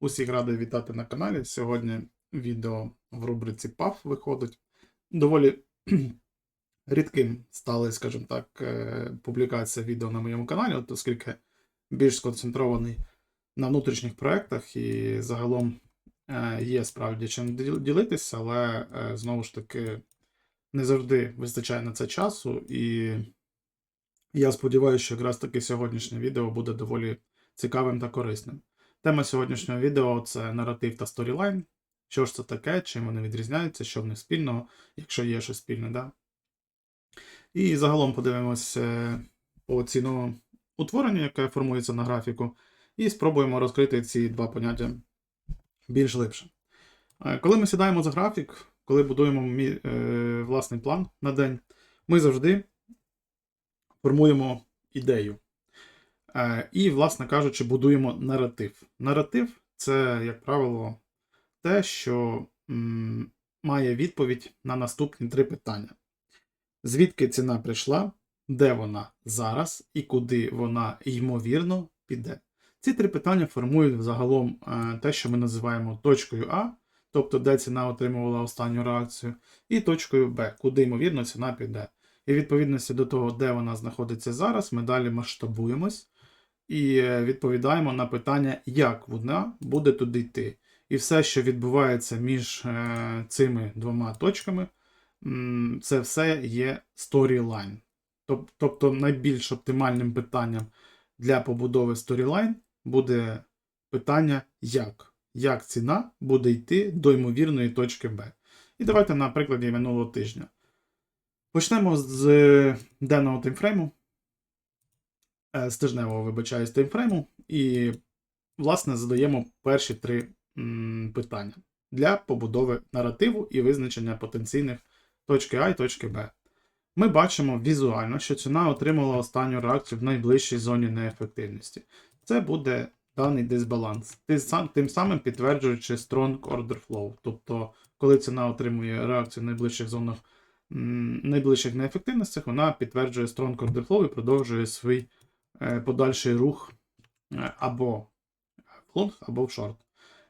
Усіх радий вітати на каналі. Сьогодні відео в рубриці PAF виходить. Доволі рідким стали, скажімо так, е, публікація відео на моєму каналі, от оскільки більш сконцентрований на внутрішніх проєктах і загалом е, є справді чим ділитися, але е, знову ж таки не завжди вистачає на це часу. І я сподіваюся, що якраз таки сьогоднішнє відео буде доволі цікавим та корисним. Тема сьогоднішнього відео це наратив та сторілайн. Що ж це таке, чим вони відрізняються, що в них спільного, якщо є щось спільне, да? І загалом подивимось по ціну утворення, яке формується на графіку, і спробуємо розкрити ці два поняття більш глибше. Е, Коли ми сідаємо за графік, коли будуємо мі- е, власний план на день, ми завжди формуємо ідею. Е, І, власне кажучи, будуємо наратив. Наратив це, як правило, те, що має відповідь на наступні три питання: звідки ціна прийшла, де вона зараз і куди вона ймовірно піде. Ці три питання формують загалом е, те, що ми називаємо точкою А, тобто де ціна отримувала останню реакцію, і точкою Б, куди ймовірно ціна піде. І відповідності до того, де вона знаходиться зараз, ми далі масштабуємось і е, відповідаємо на питання, як вона буде туди йти. І все, що відбувається між е, цими двома точками, це все є сторілайн. Тоб- Тобто найбільш оптимальним питанням для побудови сторілайн буде питання як. Як ціна буде йти до ймовірної точки Б. І давайте на прикладі минулого тижня. Почнемо з денного таймфрейму е, з тижневого, вибачаюсь, таймфрейму, і, власне, задаємо перші три питання для побудови наративу і визначення потенційних точки А і точки Б. Ми бачимо візуально, що ціна отримала останню реакцію в найближчій зоні неефективності. Це буде даний дисбаланс, тим самим підтверджуючи strong order flow. Тобто, коли ціна отримує реакцію в найближчих зонах найближчих неефективностях, вона підтверджує strong order flow і продовжує свій е, подальший рух е, або в лонг, або в шорт.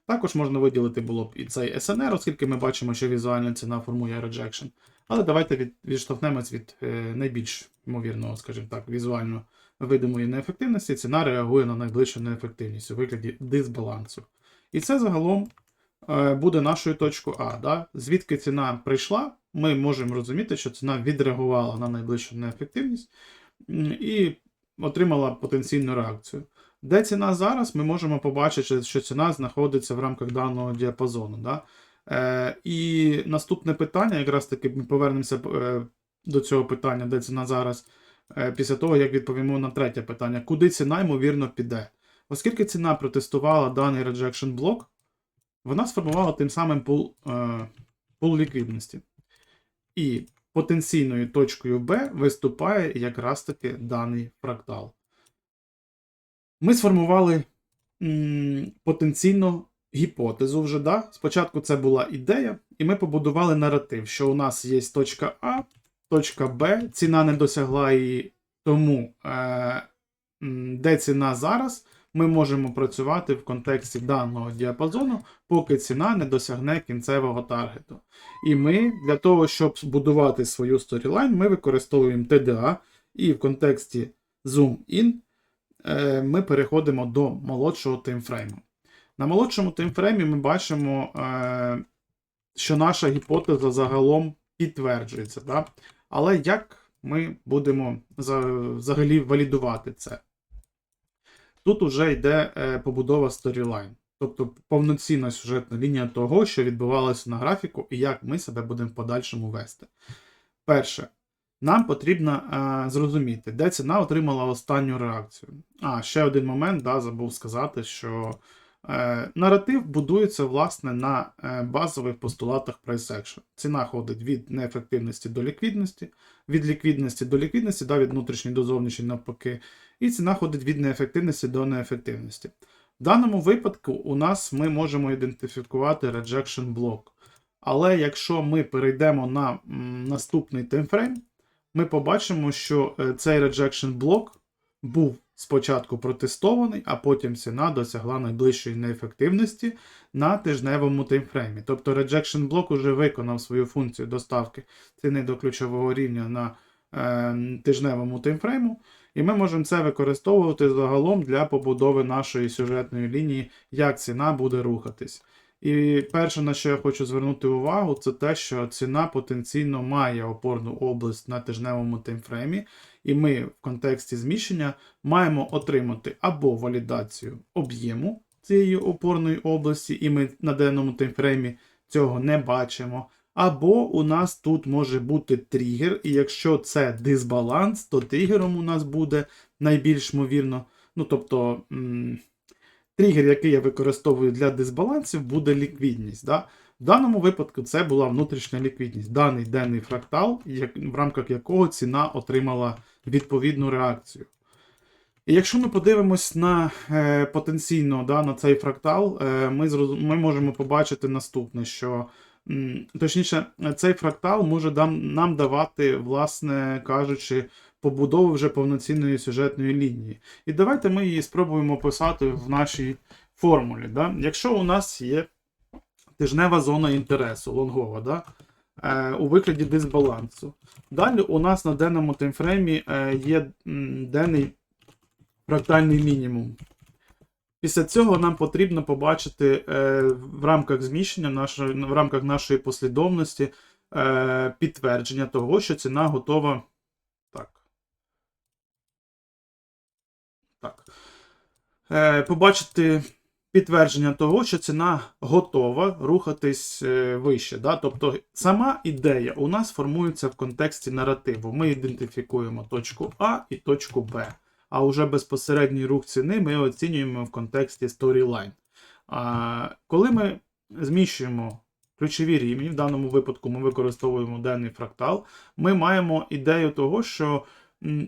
Також можна виділити було б і цей SNR, оскільки ми бачимо, що візуальна ціна формує rejection. Але давайте від, відштовхнемось від е, найбільш ймовірного, скажімо так, візуально видимої неефективності. Ціна реагує на найближчу неефективність у вигляді дисбалансу. І це загалом е, буде нашою точкою А. Да? Звідки ціна прийшла, ми можемо розуміти, що ціна відреагувала на найближчу неефективність і отримала потенційну реакцію. Де ціна зараз, ми можемо побачити, що ціна знаходиться в рамках даного діапазону. Да? Е, і наступне питання, якраз таки ми повернемося е, до цього питання, де ціна зараз, е, після того, як відповімо на третє питання, куди ціна, ймовірно, піде. Оскільки ціна протестувала даний rejection блок, вона сформувала тим самим пул, е, пул ліквідності. І потенційною точкою Б виступає якраз таки даний фрактал. Ми сформували м, потенційно гіпотезу вже. Да? Спочатку це була ідея, і ми побудували наратив, що у нас є точка А, точка Б, ціна не досягла її, тому е, де ціна зараз, ми можемо працювати в контексті даного діапазону, поки ціна не досягне кінцевого таргету. І ми для того, щоб збудувати свою сторілайн, ми використовуємо TDA, і в контексті Zoom In е, ми переходимо до молодшого таймфрейму. На молодшому таймфреймі ми бачимо, е, що наша гіпотеза загалом підтверджується. Да? Але як ми будемо взагалі валідувати це? Тут уже йде е, побудова сторілайн, тобто повноцінна сюжетна лінія того, що відбувалося на графіку, і як ми себе будемо в подальшому вести. Перше, нам потрібно е, зрозуміти, де ціна отримала останню реакцію. А, ще один момент, да, забув сказати, що наратив будується власне на е, базових постулатах price action. Ціна ходить від неефективності до ліквідності, від ліквідності до ліквідності, да, від внутрішньої до зовнішньої навпаки, і ціна ходить від неефективності до неефективності. В даному випадку у нас ми можемо ідентифікувати rejection блок. Але якщо ми перейдемо на наступний таймфрейм, ми побачимо, що е, цей rejection блок був спочатку протестований, а потім ціна досягла найближчої неефективності на тижневому таймфреймі. Тобто rejection блок уже виконав свою функцію доставки ціни до ключового рівня на е, тижневому таймфрейму, і ми можемо це використовувати загалом для побудови нашої сюжетної лінії, як ціна буде рухатись. І перше, на що я хочу звернути увагу, це те, що ціна потенційно має опорну область на тижневому таймфреймі, і ми в контексті зміщення маємо отримати або валідацію об'єму цієї опорної області, і ми на денному таймфреймі цього не бачимо. Або у нас тут може бути тригер, і якщо це дисбаланс, то тригером у нас буде найбільш ймовірно, ну тобто. Тригер, який я використовую для дисбалансів, буде ліквідність. Да? В даному випадку це була внутрішня ліквідність, даний денний фрактал, як, в рамках якого ціна отримала відповідну реакцію. І якщо ми подивимось на е, потенційно да, на цей фрактал, е, ми, зроз- ми можемо побачити наступне, що точніше, цей фрактал може нам давати, власне кажучи, побудову вже повноцінної сюжетної лінії. І давайте ми її спробуємо писати в нашій формулі. Да? Якщо у нас є тижнева зона інтересу, лонгова, да? Е, у вигляді дисбалансу. Далі у нас на денному таймфреймі е, є денний фрактальний мінімум. Після цього нам потрібно побачити е, в рамках зміщення, в рамках нашої послідовності підтвердження того, що ціна готова. Так. Так. Побачити підтвердження того, що ціна готова рухатись е, вище. Да? Тобто сама ідея у нас формується в контексті наративу. Ми ідентифікуємо точку А і точку Б. А уже безпосередній рух ціни ми оцінюємо в контексті. А, коли ми зміщуємо ключові рівні, в даному випадку ми використовуємо денний фрактал, ми маємо ідею того, що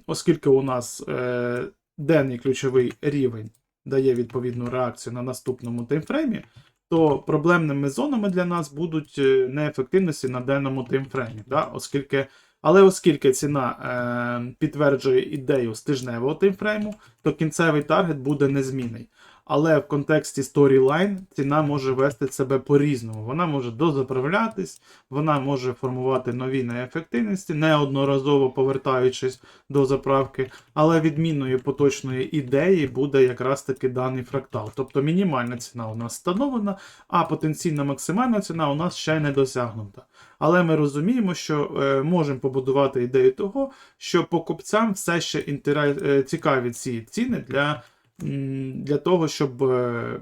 оскільки у нас е, денний ключовий рівень дає відповідну реакцію на наступному таймфреймі, то проблемними зонами для нас будуть е, неефективності на денному таймфреймі. Да? Оскільки, але оскільки ціна е, підтверджує ідею з тижневого таймфрейму, то кінцевий таргет буде незмінний. Але в контексті storyline ціна може вести себе по-різному. Вона може дозаправлятись, вона може формувати нові неефективності, неодноразово повертаючись до заправки, але відмінною поточної ідеї буде якраз таки даний фрактал. Тобто мінімальна ціна у нас встановлена, а потенційна максимальна ціна у нас ще не досягнута. Але ми розуміємо, що е, можемо побудувати ідею того, що покупцям все ще інтерес, е, цікаві ці ціни для, для того, щоб, е,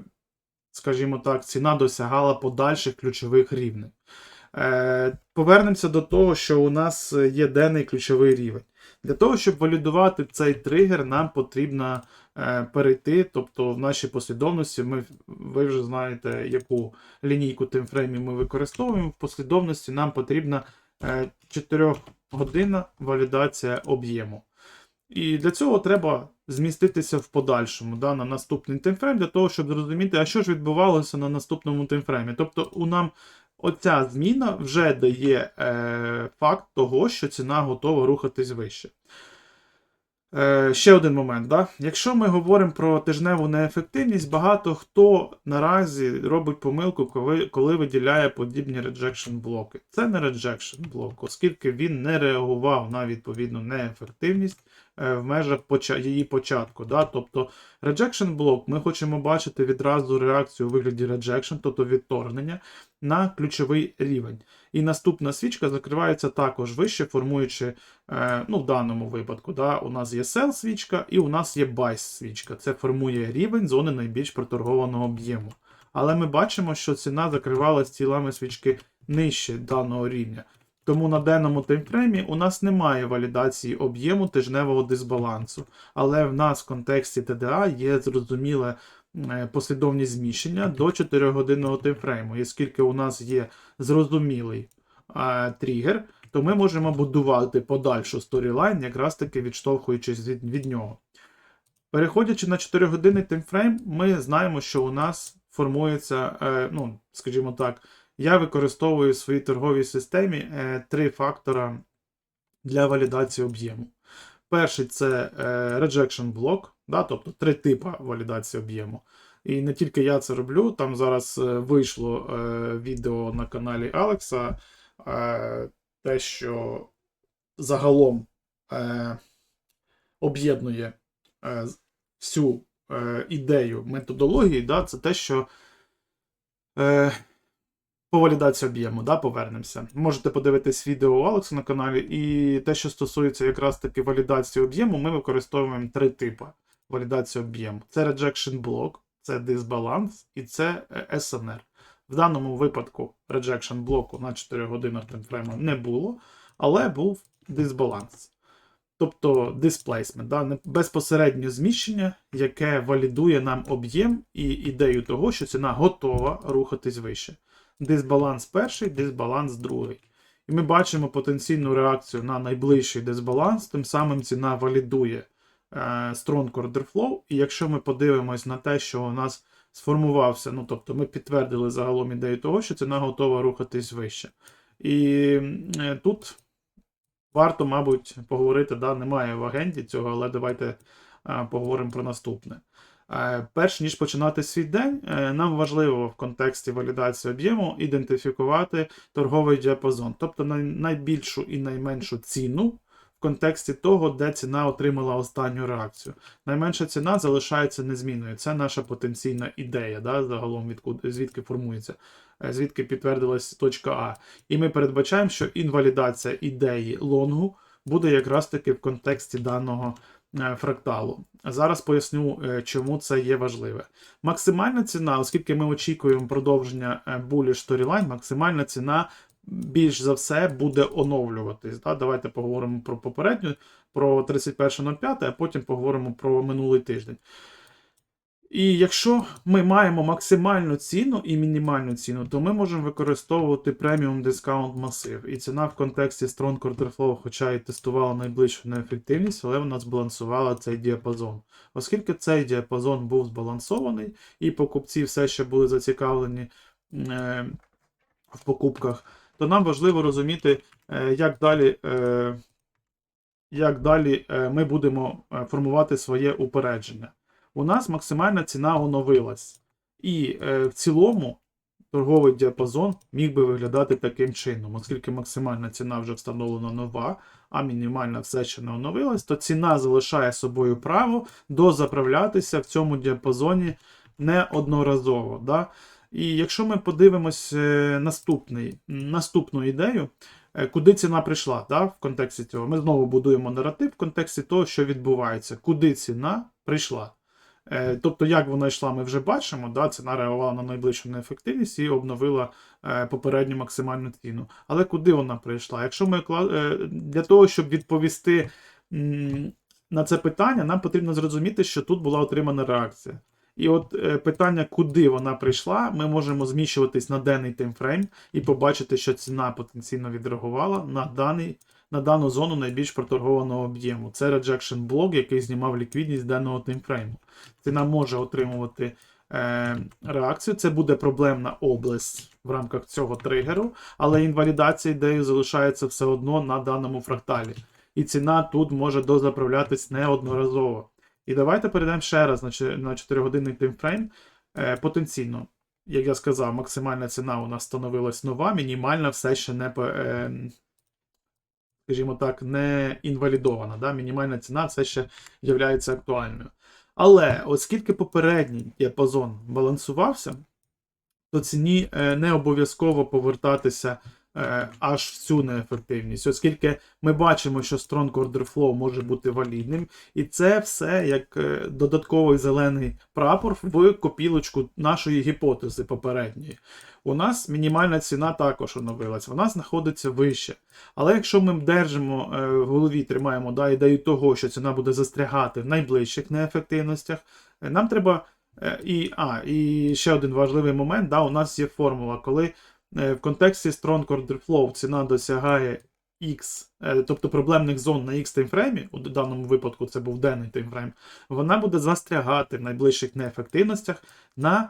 скажімо так, ціна досягала подальших ключових рівнів. Е, Повернемося до того, що у нас є денний ключовий рівень. Для того, щоб валідувати цей тригер, нам потрібно е, перейти, тобто в нашій послідовності, ми, ви вже знаєте, яку лінійку таймфреймів ми використовуємо. В послідовності нам потрібна е, 4 годинна валідація об'єму. І для цього треба зміститися в подальшому да, на наступний таймфрейм, для того, щоб зрозуміти, а що ж відбувалося на наступному таймфреймі. Тобто, у нам оця зміна вже дає е, факт того, що ціна готова рухатись вище. Е, ще один момент. Да? Якщо ми говоримо про тижневу неефективність, багато хто наразі робить помилку, коли, коли виділяє подібні rejection блоки. Це не rejection блок, оскільки він не реагував на відповідну неефективність в межах її початку. Да? Тобто rejection блок ми хочемо бачити відразу реакцію у вигляді rejection, тобто відторгнення на ключовий рівень. І наступна свічка закривається також вище, формуючи, е, ну, в даному випадку, да, у нас є sell свічка і у нас є buy свічка. Це формує рівень зони найбільш проторгованого об'єму. Але ми бачимо, що ціна закривалась цілами свічки нижче даного рівня. Тому на денному таймфреймі у нас немає валідації об'єму тижневого дисбалансу. Але в нас в контексті ТДА є зрозуміле е, послідовність зміщення до 4-годинного таймфрейму. І оскільки у нас є зрозумілий е, тригер, то ми можемо будувати подальшу сторілайн, якраз таки відштовхуючись від, від нього. Переходячи на 4-годинний таймфрейм, ми знаємо, що у нас формується, е, ну, скажімо так, я використовую в своїй торговій системі е, три фактора для валідації об'єму. Перший це е, rejection блок, Да? Тобто три типи валідації об'єму. І не тільки я це роблю, там зараз е, вийшло відео на каналі Алекса, те, що загалом об'єднує всю ідею методології, да, це те, що по валідації об'єму, да, повернемося. Можете подивитись відео у Алекса на каналі, і те, що стосується якраз таки валідації об'єму, ми використовуємо три типи валідації об'єму. Це rejection block, це дисбаланс і це е, SNR. В даному випадку rejection блоку на 4 годинах таймфрейму не було, але був дисбаланс. Тобто displacement, да, безпосереднє зміщення, яке валідує нам об'єм і ідею того, що ціна готова рухатись вище. Дисбаланс перший, дисбаланс другий. І ми бачимо потенційну реакцію на найближчий дисбаланс, тим самим ціна валідує е, strong order flow. І якщо ми подивимось на те, що у нас сформувався, ну тобто ми підтвердили загалом ідею того, що ціна готова рухатись вище. І е, тут варто, мабуть, поговорити, да, немає в агенді цього, але давайте е, поговоримо про наступне. Е, Перш ніж починати свій день, е, нам важливо в контексті валідації об'єму ідентифікувати торговий діапазон, тобто най- найбільшу і найменшу ціну в контексті того, де ціна отримала останню реакцію. Найменша ціна залишається незмінною. Це наша потенційна ідея, да, загалом відкуди, звідки формується, е, звідки підтвердилась точка А. І ми передбачаємо, що інвалідація ідеї лонгу буде якраз таки в контексті даного фракталу. Зараз поясню, е, чому це є важливе. Максимальна ціна, оскільки ми очікуємо продовження Булі bullish storyline, максимальна ціна більш за все буде оновлюватись. Да? Давайте поговоримо про попередню, про 31.05, а потім поговоримо про минулий тиждень. І якщо ми маємо максимальну ціну і мінімальну ціну, то ми можемо використовувати преміум дискаунт масив. І ціна в контексті Strong Order Flow, хоча і тестувала найближчу неефективність, але вона збалансувала цей діапазон. Оскільки цей діапазон був збалансований, і покупці все ще були зацікавлені е, в покупках, то нам важливо розуміти, е, як далі. Е, як далі е, ми будемо е, формувати своє упередження у нас максимальна ціна оновилась. І е, в цілому торговий діапазон міг би виглядати таким чином, оскільки максимальна ціна вже встановлена нова, а мінімальна все ще не оновилась, то ціна залишає собою право дозаправлятися в цьому діапазоні неодноразово. Да? І якщо ми подивимось е, наступний, наступну ідею, е, куди ціна прийшла да, в контексті цього, ми знову будуємо наратив в контексті того, що відбувається, куди ціна прийшла. Е, Тобто, як вона йшла, ми вже бачимо. Да, ціна реагувала на найближчу неефективність і обновила е, попередню максимальну ціну. Але куди вона прийшла? Якщо ми е, для того, щоб відповісти на це питання, нам потрібно зрозуміти, що тут була отримана реакція. І от е, питання, куди вона прийшла, ми можемо зміщуватись на денний таймфрейм і побачити, що ціна потенційно відреагувала на даний на дану зону найбільш проторгованого об'єму. Це rejection блок, який знімав ліквідність даного таймфрейму. Ціна може отримувати е, реакцію. Це буде проблемна область в рамках цього тригеру, але інвалідація ідеї залишається все одно на даному фракталі. І ціна тут може дозаправлятись неодноразово. І давайте перейдемо ще раз на 4-годинний таймфрейм. Е, потенційно, як я сказав, максимальна ціна у нас становилась нова, мінімальна все ще не е, скажімо так, не інвалідована. Да? Мінімальна ціна все ще є актуальною. Але оскільки попередній діапазон балансувався, то ціні е, не обов'язково повертатися аж в цю неефективність, оскільки ми бачимо, що Strong Order Flow може бути валідним, і це все як е, додатковий зелений прапор в копілочку нашої гіпотези попередньої. У нас мінімальна ціна також оновилась, вона знаходиться вище. Але якщо ми держимо е, в голові, тримаємо да, ідею того, що ціна буде застрягати в найближчих неефективностях, е, нам треба. е, І, а, і ще один важливий момент, да, у нас є формула, коли е, в контексті Strong Order Flow ціна досягає X, е, тобто проблемних зон на X таймфреймі, у даному випадку це був денний таймфрейм, вона буде застрягати в найближчих неефективностях на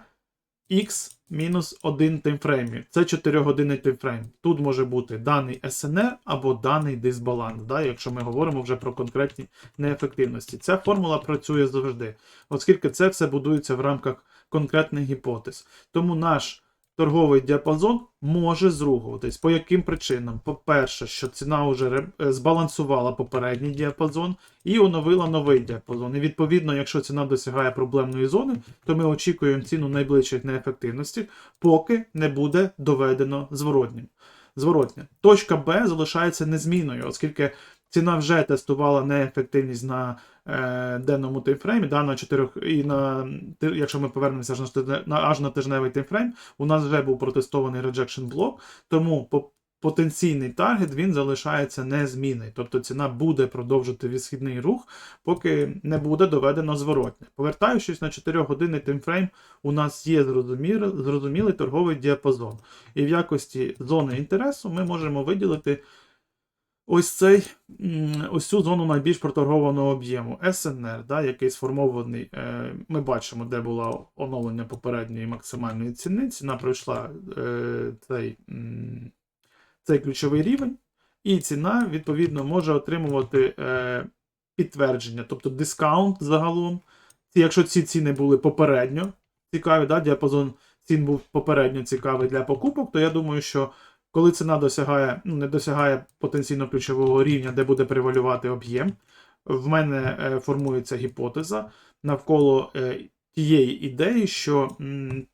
X-1 таймфреймі. Це 4 години таймфрейм. Тут може бути даний СНР або даний дисбаланс, да, якщо ми говоримо вже про конкретні неефективності. Ця формула працює завжди, оскільки це все будується в рамках конкретних гіпотез. Тому наш торговий діапазон може зругуватись. По яким причинам? По-перше, що ціна вже е, збалансувала попередній діапазон і оновила новий діапазон. І відповідно, якщо ціна досягає проблемної зони, то ми очікуємо ціну найближчих неефективності, поки не буде доведено зворотнім. Зворотня. Точка Б залишається незмінною, оскільки ціна вже тестувала неефективність на е, денному таймфреймі, да, на 4, і на, якщо ми повернемося аж на, на, аж на тижневий таймфрейм, у нас вже був протестований rejection блок, тому по, потенційний таргет він залишається незмінний. Тобто ціна буде продовжувати відсхідний рух, поки не буде доведено зворотне. Повертаючись на 4 години таймфрейм, у нас є зрозумілий, зрозумілий торговий діапазон. І в якості зони інтересу ми можемо виділити ось цей, ось цю зону найбільш проторгованого об'єму СНР, да, який сформований. е, Ми бачимо, де було оновлення попередньої максимальної ціни. Ціна пройшла е, цей, цей ключовий рівень, і ціна, відповідно, може отримувати е, підтвердження, тобто дискаунт загалом. Якщо ці ціни були попередньо цікаві, да, діапазон цін був попередньо цікавий для покупок, то я думаю, що коли ціна досягає, ну, не досягає потенційно ключового рівня, де буде превалювати об'єм, в мене е, формується гіпотеза навколо е, тієї ідеї, що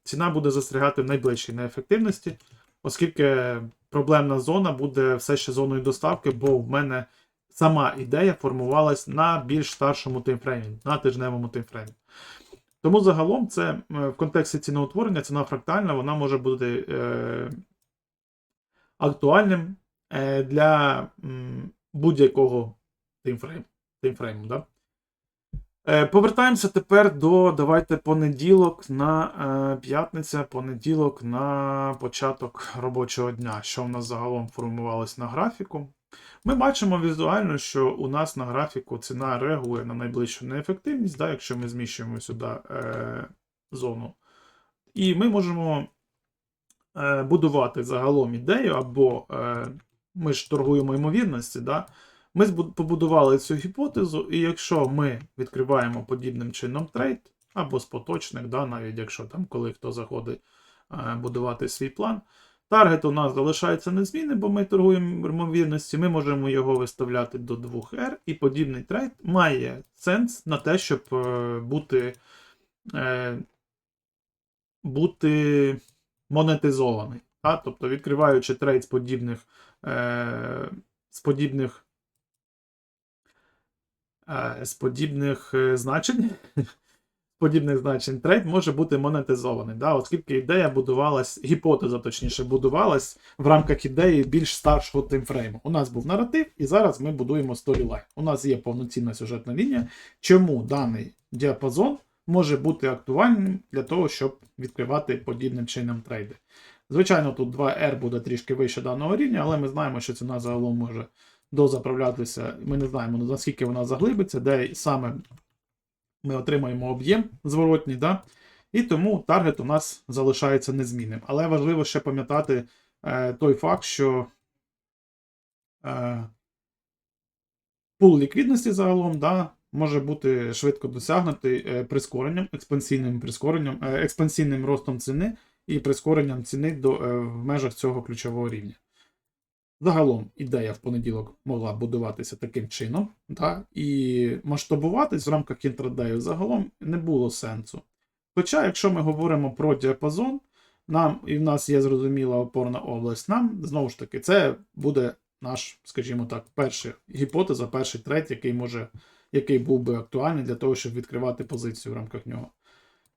ціна буде застрягати в найближчій неефективності, оскільки проблемна зона буде все ще зоною доставки, бо в мене сама ідея формувалась на більш старшому таймфреймі, на тижневому таймфреймі. Тому загалом це е, в контексті ціноутворення, ціна фрактальна, вона може бути актуальним е, для будь-якого таймфрейму. таймфрейму да? Е, Повертаємося тепер до давайте понеділок на е, п'ятниця, понеділок на початок робочого дня. Що в нас загалом формувалось на графіку? Ми бачимо візуально, що у нас на графіку ціна реагує на найближчу неефективність, да, якщо ми зміщуємо сюди е, зону. І ми можемо будувати загалом ідею, або е, ми ж торгуємо ймовірності, да? ми побудували цю гіпотезу, і якщо ми відкриваємо подібним чином трейд, або з поточних, да, навіть якщо там, коли хто заходить е, будувати свій план, таргет у нас залишається незмінним, бо ми торгуємо ймовірності, ми можемо його виставляти до 2R, і подібний трейд має сенс на те, щоб е, бути. Е, бути монетизований. Та? Тобто, відкриваючи трейд з подібних, е, з подібних, е, з подібних е, значень, подібних значень трейд може бути монетизований. Да? Оскільки ідея будувалась, гіпотеза, точніше, будувалась в рамках ідеї більш старшого таймфрейму. У нас був наратив, і зараз ми будуємо сторілайн. У нас є повноцінна сюжетна лінія. Чому даний діапазон може бути актуальним для того, щоб відкривати подібним чином трейди. Звичайно, тут 2R буде трішки вище даного рівня, але ми знаємо, що ціна загалом може дозаправлятися. Ми не знаємо, наскільки вона заглибиться, де саме ми отримаємо об'єм зворотній, да? і тому таргет у нас залишається незмінним. Але важливо ще пам'ятати е, той факт, що е, пул ліквідності загалом да, може бути швидко досягнутий е, прискоренням, експансійним прискоренням, е, експансійним ростом ціни і прискоренням ціни до, е, в межах цього ключового рівня. Загалом ідея в понеділок могла будуватися таким чином, да, і масштабуватись в рамках інтрадею загалом не було сенсу. Хоча, якщо ми говоримо про діапазон, нам і в нас є зрозуміла опорна область, нам знову ж таки це буде наш, скажімо так, перша гіпотеза, перший трейд, який може, який був би актуальний для того, щоб відкривати позицію в рамках нього.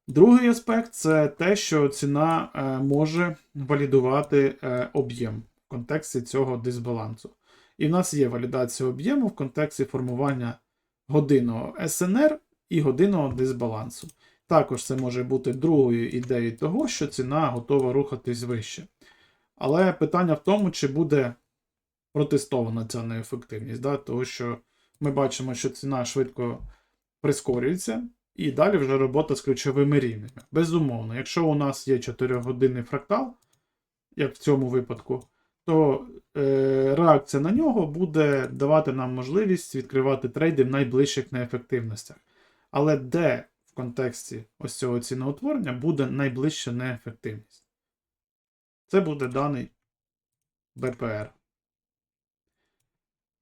Другий аспект це те, що ціна е, може валідувати е, об'єм в контексті цього дисбалансу. І в нас є валідація об'єму в контексті формування годинного СНР і годинного дисбалансу. Також це може бути другою ідеєю того, що ціна готова рухатись вище. Але питання в тому, чи буде протестована ця неефективність, да? тому що ми бачимо, що ціна швидко прискорюється, І далі вже робота з ключовими рівнями. Безумовно, якщо у нас є 4-годинний фрактал, як в цьому випадку, то е, реакція на нього буде давати нам можливість відкривати трейди в найближчих неефективностях. Але де в контексті ось цього ціноутворення буде найближча неефективність? Це буде даний БПР.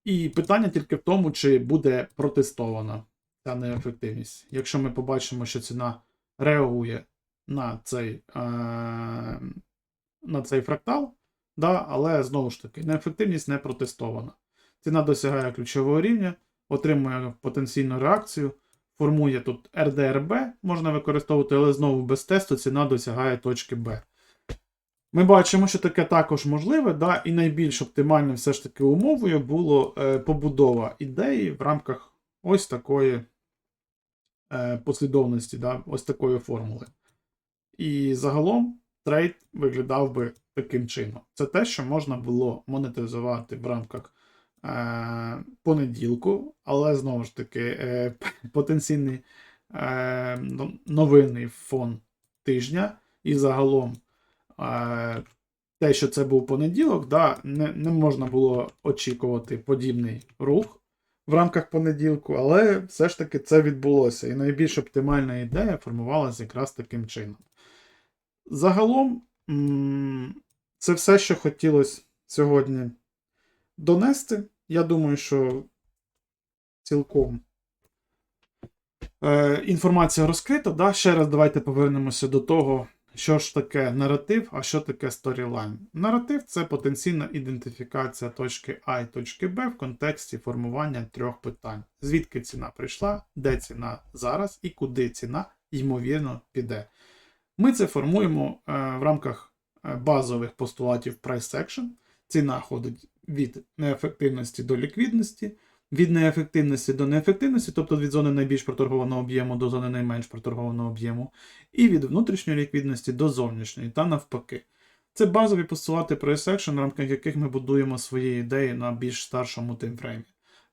І питання тільки в тому, чи буде протестована ця неефективність. Якщо ми побачимо, що ціна реагує на цей, е, на цей фрактал, да, але знову ж таки, неефективність не протестована. Ціна досягає ключового рівня, отримує потенційну реакцію, формує тут RDRB, можна використовувати, але знову без тесту ціна досягає точки B. Ми бачимо, що таке також можливе, да, і найбільш оптимальним все ж таки умовою було е, побудова ідеї в рамках ось такої е, послідовності, да, ось такої формули. І загалом трейд виглядав би таким чином. Це те, що можна було монетизувати в рамках е, понеділку, але знову ж таки е, потенційний е, новинний фон тижня і загалом. Е, те, що це був понеділок, да, не, не можна було очікувати подібний рух в рамках понеділку, але все ж таки це відбулося. І найбільш оптимальна ідея формувалася якраз таким чином. Загалом, це все, що хотілося сьогодні донести. Я думаю, що цілком е, інформація розкрита. Да? Ще раз давайте повернемося до того. Що ж таке наратив, а що таке сторілайн? Наратив це потенційна ідентифікація точки А і точки Б в контексті формування трьох питань: звідки ціна прийшла, де ціна зараз і куди ціна, ймовірно, піде. Ми це формуємо е, в рамках е, базових постулатів Price Action. Ціна ходить від неефективності до ліквідності, від неефективності до неефективності, тобто від зони найбільш проторгованого об'єму до зони найменш проторгованого об'єму, і від внутрішньої ліквідності до зовнішньої, та навпаки. Це базові постулати Price Action, в рамках яких ми будуємо свої ідеї на більш старшому таймфреймі.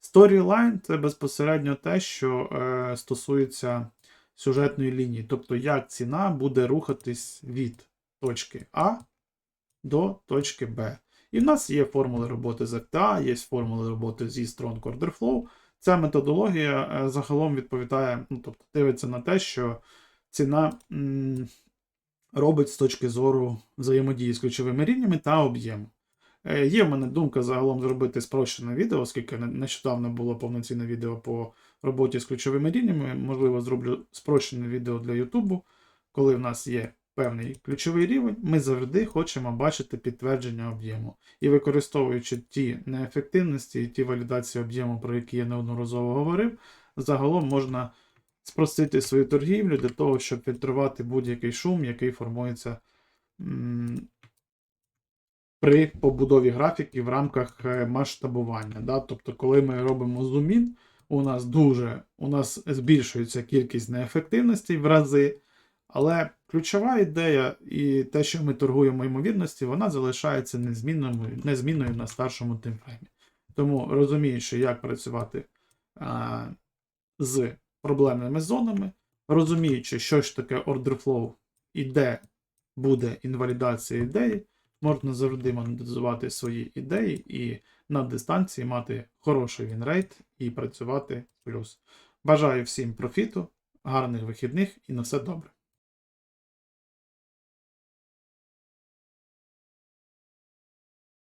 Storyline це безпосередньо те, що е, стосується сюжетної лінії, тобто як ціна буде рухатись від точки А до точки Б. І в нас є формули роботи з FTA, є формули роботи зі Strong Order Flow. Ця методологія е, загалом відповідає, ну, тобто дивиться на те, що ціна м, робить з точки зору взаємодії з ключовими рівнями та об'єму. Е, Є в мене думка загалом зробити спрощене відео, оскільки нещодавно було повноцінне відео по роботі з ключовими рівнями. Можливо, зроблю спрощене відео для Ютубу, коли в нас є певний ключовий рівень, ми завжди хочемо бачити підтвердження об'єму. І використовуючи ті неефективності і ті валідації об'єму, про які я неодноразово говорив, загалом можна спростити свою торгівлю для того, щоб фільтрувати будь-який шум, який формується при побудові графіків в рамках е, масштабування. Да? Тобто, коли ми робимо зумін, у нас дуже у нас збільшується кількість неефективностей в рази, але ключова ідея і те, що ми торгуємо ймовірності, вона залишається незмінною, незмінною на старшому таймфреймі. Тому розуміючи, як працювати а, з проблемними зонами, розуміючи, що ж таке order flow і де буде інвалідація ідеї, можна завжди монетизувати свої ідеї і на дистанції мати хороший вінрейт і працювати плюс. Бажаю всім профіту, гарних вихідних і на все добре.